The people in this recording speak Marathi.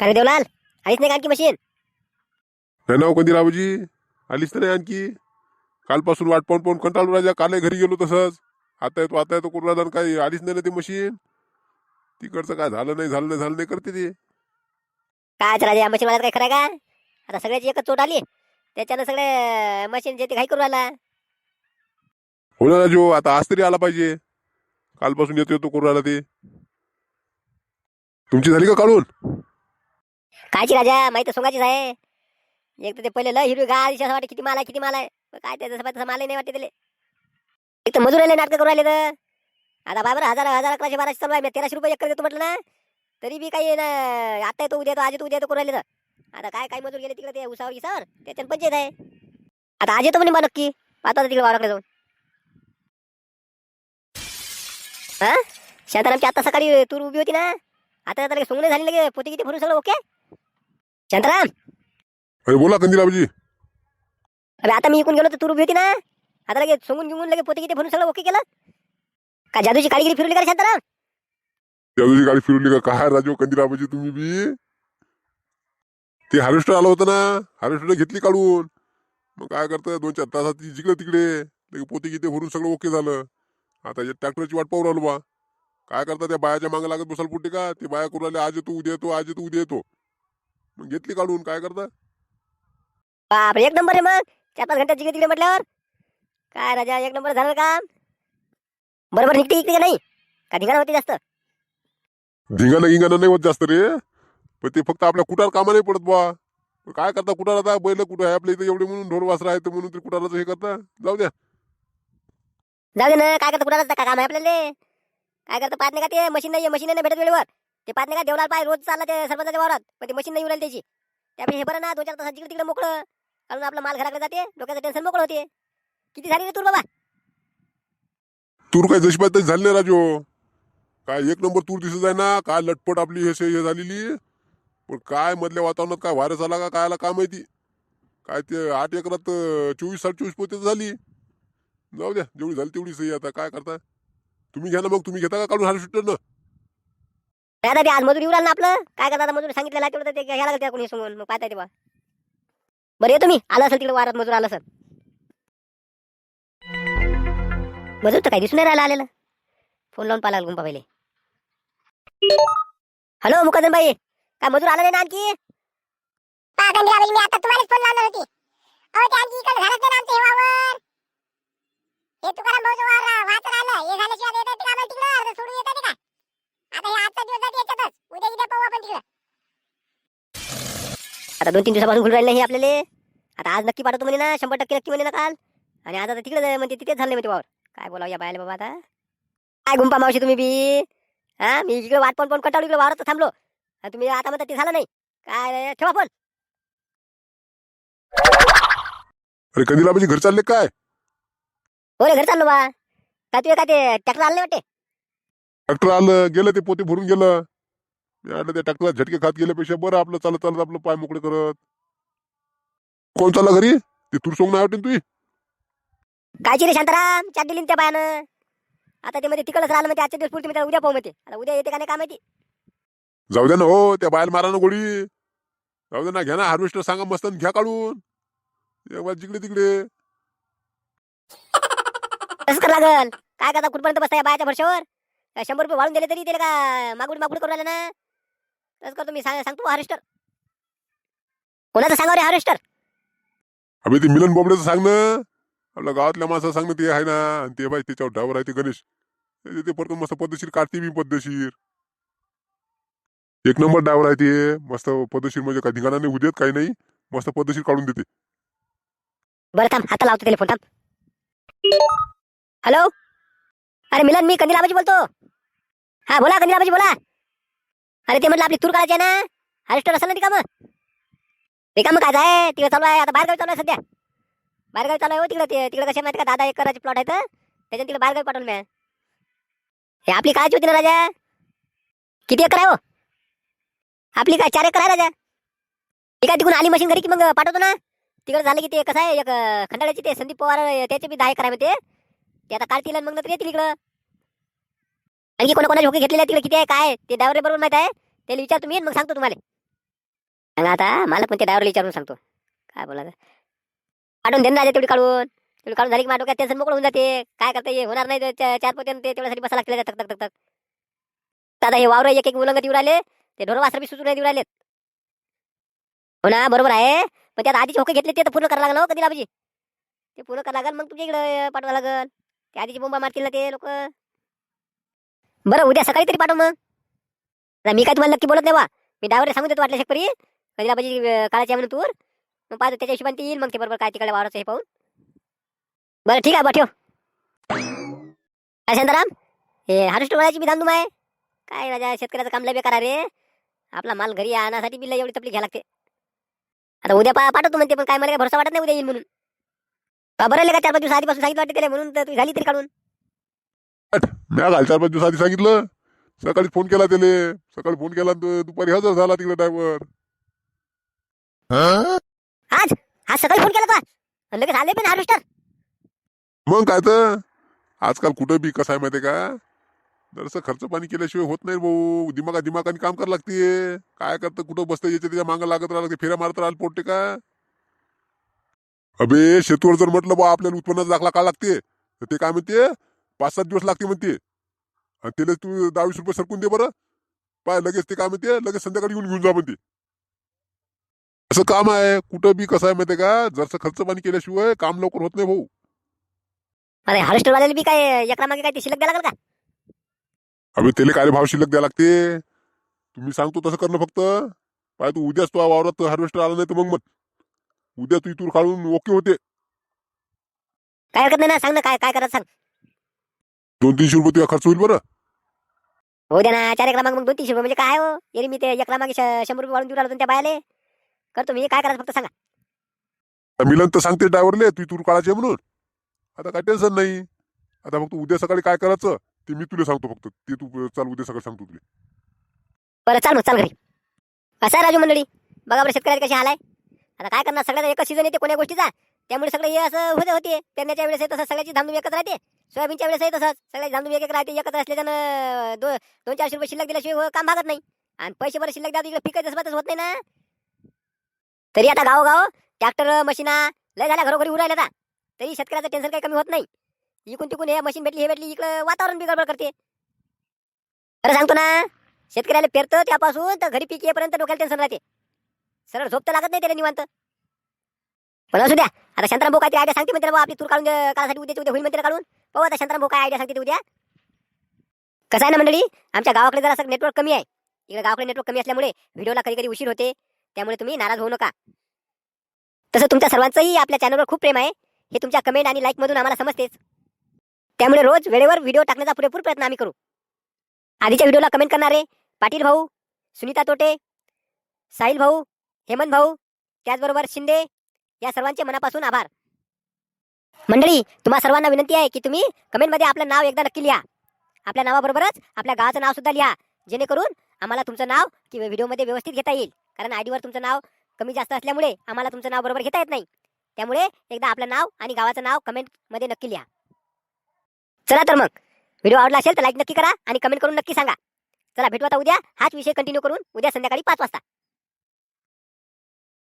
काय रे देवलाल? आलीच नाही का आणखी मशीन? नाही ना हो कधी रावजी? आलीच तर नाही आणखी. कालपासून वाट पाहून पाहून कंटाळलो राजा कालही घरी गेलो तसंच. आता येतो आता येतो करून राहिला आणि काही आलीच नाही ना ती मशीन. तिकडचं काय झालं नाही झालं नाही झालं नाही करते ती. काय राजा या मशीन मला काय खरं का? आता सगळ्याची एकच चोट आली. त्याच्यानं सगळे मशीन जे ते घाई करून राहिला. हो ना राजू आता आज तरी आला पाहिजे. कालपासून येतो येतो करून राहिला ते. तुमची झाली का काढून? कायची राजा? माहिती सोंगाचीच आहे. एक तर ते पहिले लय हिरवी गार दिशा असं वाटते किती माल आहे किती माल आहे? काय ते जसं तसं माल नाही वाटते त्याले. एक तर मजूर आले नाटकं करून आले तर. आता बाबर हजार हजार अकराशे बाराशे चालू आहे. मी तेराशे रुपये एक देतो म्हटलं ना. तरी बी काही ना आता येतो उद्या येतो आज येतो उद्या येतो करून राहिले तर. आता काय काय मजूर गेले तिकडे ते उसावर गिसावर? त्याच्यात पंचायत आहे. आता आज येतो म्हणे बा नक्की. पाहता तिकडे वावराकडे जाऊन. हा? शांतारामची आता सकाळी तूर उभी होती ना. आता आता सोंगणे झाली लगे पोती किती भरून सगळं ओके? शांताराम. अरे बोला कंदीरावजी अरे आता मी इकून गेलो तर तू उभी होती ना. आता लगेच सोंगून घेऊन लगे पोते किती भरून सगळं ओके केलं? का जादूची काळीगिरी फिरवली का रे शांताराम? दिवशी गाडी फिरवली का? काय राजू कंदीरावजी तुम्ही बी? ते हार्वेस्टर आलं होतं ना. हार्वेस्टर घेतली काढून. मग काय करतं दोन चार तासात ती जिकडे तिकडे. लगे पोते किती भरून सगळं ओके झालं. आता या ट्रॅक्टरची वाट पाहू राहिलो बा. काय करता त्या बायाच्या मागे लागत बसाल पुटे का? ते बाया करू राहिले आज येतो उद्या येतो आज येतो उद्या येतो. मग घेतली काढून काय करता? बापरे एक नंबर आहे मग. चार पाच जिकडे तिकडे म्हटल्यावर. काय राजा एक नंबर झालं काम बरोबर निघते इकडे का नाही? का धिंगाणा होते जास्त? धिंगाणं गिंगाणं नाही होत जास्त रे. पण ते फक्त आपल्या कुटार कामा नाही पडत बा पण काय करता कुटार आता? बैल कुठं आहे? आपल्या इथं एवढे म्हणून ढोर वासरा आहे तर म्हणून ते कुटाराचं हे करता. जाऊ द्या. जाऊ दे ना. काय करता कुणाला का काम आहे आपल्याला? काय करता? पाहत नाही का ते? मशीन नाही मशीन नाही भेटत वेळेवर. ते पाहत नाही का देवलाल पाय रोज चालला ते सरपंचाच्या वावरात पण ते मशीन नाही उरायला त्याची. त्यापेक्षा हे बरं ना दोन चार तासात जिकडे तिकडे मोकळं. कारण आपला माल घराकडे जाते डोक्याचं टेन्शन मोकळं होते. किती झाली रे तूर बाबा? तूर काय जशी पाहिजे तशी झाली नाही काय एक नंबर तूर दिसत आहे ना काय लटपट आपली हे हे झालेली. पण काय मधल्या वातावरणात काय व्हायरस आला का काय आला काय माहिती. काय ते आठ एकरात चोवीस साठ चोवीस पोते झाली. जाऊ द्या जेवढी झाली तेवढी सही आता काय करता तुम्ही घ्या ना मग तुम्ही घेता का काढून हार्वेस्टर ना नाही आता ते आज मजूर येऊ ना आपलं? काय का दादा मजूर? सांगितलेलं तेवढं ते घ्यायला लागतं त्या कोणी समोर मग पाहता येते बा बरं येतो मी. आलं असेल तिकडे वारात मजूर आला असेल. मजूर तर काही दिसून नाही राहिला आलेलं. फोन लावून पाहिला गुंपा पहिले. हॅलो मुकदम बाई. काय मजूर आला नाही ना आणखी? पागंद्राबाई मी आता तुम्हालाच फोन लावणार होती. अहो ते आणखी इकडे घरात ना आमच्या हे वावर हे तुकाराम भाऊचं वावर वाच राहिलं हे झाल्याशिवाय येतात का आम्हाला तिकडं? सोडून येतात का? आता हे आजचा दिवस जाते याच्यातच उद्या उद्या पाहू आपण तिकडं. आता दोन तीन दिवसापासून घुरून राहिले नाही आपल्याला. आता आज नक्की पाठवतो म्हणे ना शंभर टक्के नक्की म्हणे ना काल. आणि आज आता तिकडे जाय म्हणते तिथेच झालं नाही म्हणते वावर काय बोलावं या बायला बाबा आता. काय गुंपा मावशी तुम्ही बी? हा मी इकडे वाट पण पण कंटाळलो इकडे वावरात थांबलो. आणि तुम्ही आता म्हणता ते झालं नाही. काय रे, ठेवा फोन. अरे कंदीला म्हणजे घर चालले काय? हो रे घर चाललो बा. काय तुझे काय ते ट्रॅक्टर आलं नाही वाटते? ट्रॅक्टर आलं गेलं ते पोते भरून गेलं. आलं त्या ट्रॅक्टरला झटके खात गेल्यापेक्षा बरं आपलं चालत चालत आपलं पाय मोकळे करत. कोण चालला घरी? ते तूर सोंग नाही वाटेल तुझी? कायची रे शांताराम? चाट दिली त्या बायानं. आता ते मध्ये तिकडच राहिलं म्हणते आजच्या दिवस पुरते मी उद्या पाहू म्हणते. आता उद्या येते का नाही काय माहिती? जाऊ द्या ना हो त्या बाहेर मारा ना गोळी. जाऊ द्या ना घ्या ना हार्वेस्टर सांगा मस्त घ्या काढून. एक बार जिकडे तिकडे. तसंच कर लागल? काय करता कुठपर्यंत बसता या बायाच्या भरशावर? शंभर रुपये वाढून दिले तरी त्याला का मागुडी मागुडी करून राहिलं ना? तसं करतो मी सांग सांगतो हारेस्टर कोणाचं सांगा रे हारेस्टर अबे ते मिलन बोबड्याचं सांग ना. आपल्या गावातल्या माणसं सांग ना ते आहे ना. आणि ते बाई त्याच्यावर ड्रायव्हर आहे ते गणेश. ते- ते पडकन मस्त पद्धतशीर काढते मी पद्धतशीर. एक नंबर ड्रायव्हर आहे ते मस्त पद्धतशीर म्हणजे काही ठिकाणा नाही उद्यात काही नाही. मस्त पद्धतशीर काढून देते. बरं थांब आता लावतो टेलिफोन थांब. हॅलो अरे मिलन मी कंदिलाबाजी बोलतो. हा बोला कंदिलाबाजी बोला. अरे ते म्हटलं आपली तूर काढायची आहे ना? हारेस्टर असेल ना ती कामं? ते काय आहे? तिकडे चालू आहे. आता बाहेरगावी चालू आहे सध्या. बाहेरगावी चालू आहे हो तिकडे. ते तिकडे कशा माहिती का? दादा एकराचे प्लॉट आहे तर. त्याच्यात तिकडे बाहेरगावी पाठवलं मी हे आपली कायची होती ना राजा? किती एकर आहे हो? आपली काय चार एकर आहे राजा? ठीक आहे तिकडून आली मशीन घरी की मग पाठवतो ना? तिकडे झालं की ते कसं आहे? एक खंडाळ्याची ते संदीप पवार त्याचे बी दहा एकर आहे ते आता काढतील तिला मग नंतर येतील इकडं. आणखी कोणा झोके होके घेतलेले तिकडे? किती आहे? काय ते ड्रायव्हर बरोबर माहीत आहे? त्याला विचार तुम्ही मग सांगतो तुम्हाला. सांगा आता मला पण ते ड्रायव्हरला विचारून सांगतो. काय बोला पाठवून दे ना तेवढी काढून. तेवढी काढून झाली की माझ्या डोक्यात टेन्शन मोकळं होऊन जाते. काय करता ये होणार नाही चार पोते तेवढ्यासाठी बसा लागले तक तक तक तक. दादा हे वावर एक एक उलंगत देऊ राहिले. ते ढोर वासर बी सुचून नाही देऊ राहिलेत. हो ना? बरोबर आहे. पण त्यात आधीचे होके घेतले ते तर पूर्ण करावं लागलं हो कधी बाबूजी ते पूर्ण करायला लागेल मग तुमच्या इकडे पाठवा लागेल. ते आधीची बोंबा मारतील ना ते लोक. बरं उद्या सकाळी तरी पाठव मग. मी काय तुम्हाला नक्की बोलत नाही बा. मी ड्रायव्हरला सांगून देतो वाटल्या शेतकरी. कधीला पाहिजे काळाची आहे म्हणून तूर मग पाहतो त्याच्या हिशोबाने ते येईल मग ते बरोबर काय तिकडे वावराचं हे पाहून. बरं ठीक आहे बा ठेव. काय शांताराम? हे हार्वेस्टर वळायची बी धांदूम आहे. काय राजा शेतकऱ्याचं काम लय बेकार रे. आपला माल घरी आणण्यासाठी बिल एवढी तपली घ्यायला लागते. आता उद्या पा पाठवतो म्हणते पण काय मला काय भरोसा वाटत नाही उद्या येईल म्हणून. का बरं का चार पाच दिवस आधीपासून सांगितलं वाटते त्याला म्हणून तर तुझी झाली तरी काढून. मी घाल चार पाच दिवस आधी सांगितलं. सकाळी फोन केला त्याले. सकाळी फोन केला आणि दुपारी हजर झाला तिकडे ड्रायव्हर आज? आज सकाळी फोन केला का लगेच आले पण हार्वेस्टर मग काय तर आजकाल कुठं बी कसं आहे माहितीये का? जरसं खर्च पाणी केल्याशिवाय होत नाही भाऊ. दिमागा दिमागाने काम करावं लागते. काय करतं कुठं बसतं याच्या त्याच्या मागं लागत राहिलं फेऱ्या मारत राहिलं पोटते का? अबे शेतूवर जर म्हटलं बा आपल्याला उत्पन्नाचा दाखला का लागते. तर ते काय म्हणते? पाच सात दिवस लागते म्हणते. आणि त्याला तू दहावीस रुपये सरकून दे बरं. पाय लगेच ते काय म्हणते लगेच संध्याकाळी येऊन घेऊन जा म्हणते. असं काम आहे. कुठं बी कसं आहे माहितीये का? जरसं खर्च पाणी केल्याशिवाय काम लवकर होत नाही भाऊ. अरे हार्वेस्टर वाल्याला बी काय एकरा मागे काय ते शिल्लक द्यायला लागेल का? अबे त्याला काय रे भाव शिल्लक द्या लागते? तुम्ही सांगतो तसं करणं फक्त. पाय तू उद्याच तो वावरात हार्वेस्टर आला नाही तर मग मग उद्या तू इथून काढून ओके होते. काय हरकत नाही ना? सांग ना काय काय करायचं सांग. दोन तीनशे रुपये तुझा खर्च होईल बरं. हो द्या ना चार एकरा मागे मग दोन तीनशे रुपये म्हणजे काय हो? येरी मी ते एकरा मागे शंभर रुपये वाढून देऊ त्या बायाले. करतो मी काय करायचं फक्त सांगा. मिलन तर सांगते ड्रायव्हरले तू इथून काढायचे म्हणून. आता काय टेन्शन नाही. आता फक्त उद्या सकाळी काय करायचं ते मी तुला सांगतो फक्त. ते तू चाल उद्या सकाळी सांगतो तुला. बरं चाल मग चाल घरी. असं राजू मंडळी? बघा बरं शेतकऱ्याचे कशी हाल आहे. आता काय करणार सगळ्याचा एकच सीझन येते कोण्या गोष्टीचा. त्यामुळे सगळं हे असं होते होते पेरण्याच्या वेळेस तसं सगळ्याची धामधूम एकच राहते. सोयाबीनच्या वेळेस तसंच. सगळे धामधूम एक एक राहते एकत्र असल्याच्यानं दो दोन चारशे रुपये शिल्लक दिल्याशिवाय काम भागत नाही. आणि पैसे बरं शिल्लक द्या इकडे पिकं जसबातच होत नाही ना. तरी आता गावोगाव ट्रॅक्टर मशीना लय झाल्या घरोघरी उरायला आता. तरी शेतकऱ्याचं टेन्शन काही कमी होत नाही. इकून तिकून हे मशीन भेटली हे भेटली इकडं वातावरण बिघडबड करते. खरं सांगतो ना शेतकऱ्याला पेरतं त्यापासून तर घरी पीक येईपर्यंत डोक्याला टेन्शन राहते. सरळ झोप तर लागत नाही त्याला निवांत. पण असू द्या आता शांताराम भाऊ काहीतरी आयडिया सांगते म्हणते ना भाऊ आपली तूर काढून काढासाठी उद्या उद्या होईल म्हणते काढून. हो, पाहू आता शांताराम भाऊ काय आयडिया सांगते ते उद्या? कसं आहे ना मंडळी? आमच्या गावाकडे जरा असं नेटवर्क कमी आहे. इकडे गावाकडे नेटवर्क कमी असल्यामुळे व्हिडिओला कधी कधी उशीर होते. त्यामुळे तुम्ही नाराज होऊ नका. तसं तुमच्या सर्वांचंही आपल्या चॅनलवर खूप प्रेम आहे. हे तुमच्या कमेंट आणि लाईक मधून आम्हाला समजतेच. त्यामुळे रोज वेळेवर व्हिडिओ टाकण्याचा पुरेपूर प्रयत्न आम्ही करू. आधीच्या व्हिडिओला कमेंट करणारे पाटील भाऊ सुनीता तोटे साहिल भाऊ हेमंत भाऊ त्याचबरोबर शिंदे या सर्वांचे मनापासून आभार. मंडळी तुम्हा सर्वांना विनंती आहे की तुम्ही कमेंटमध्ये आपलं नाव एकदा नक्की लिहा. आपल्या नावाबरोबरच आपल्या गावाचं नाव सुद्धा लिहा. जेणेकरून आम्हाला तुमचं नाव किंवा व्हिडिओमध्ये व्यवस्थित घेता येईल. कारण आयडीवर तुमचं नाव कमी जास्त असल्यामुळे आम्हाला तुमचं नाव बरोबर घेता येत नाही. त्यामुळे एकदा आपलं नाव आणि गावाचं नाव कमेंटमध्ये नक्की लिहा. चला तर मग. व्हिडिओ आवडला असेल तर लाईक नक्की करा आणि कमेंट करून नक्की सांगा. चला भेटू आता उद्या. हाच विषय कंटिन्यू करून उद्या संध्याकाळी पाच वाजता.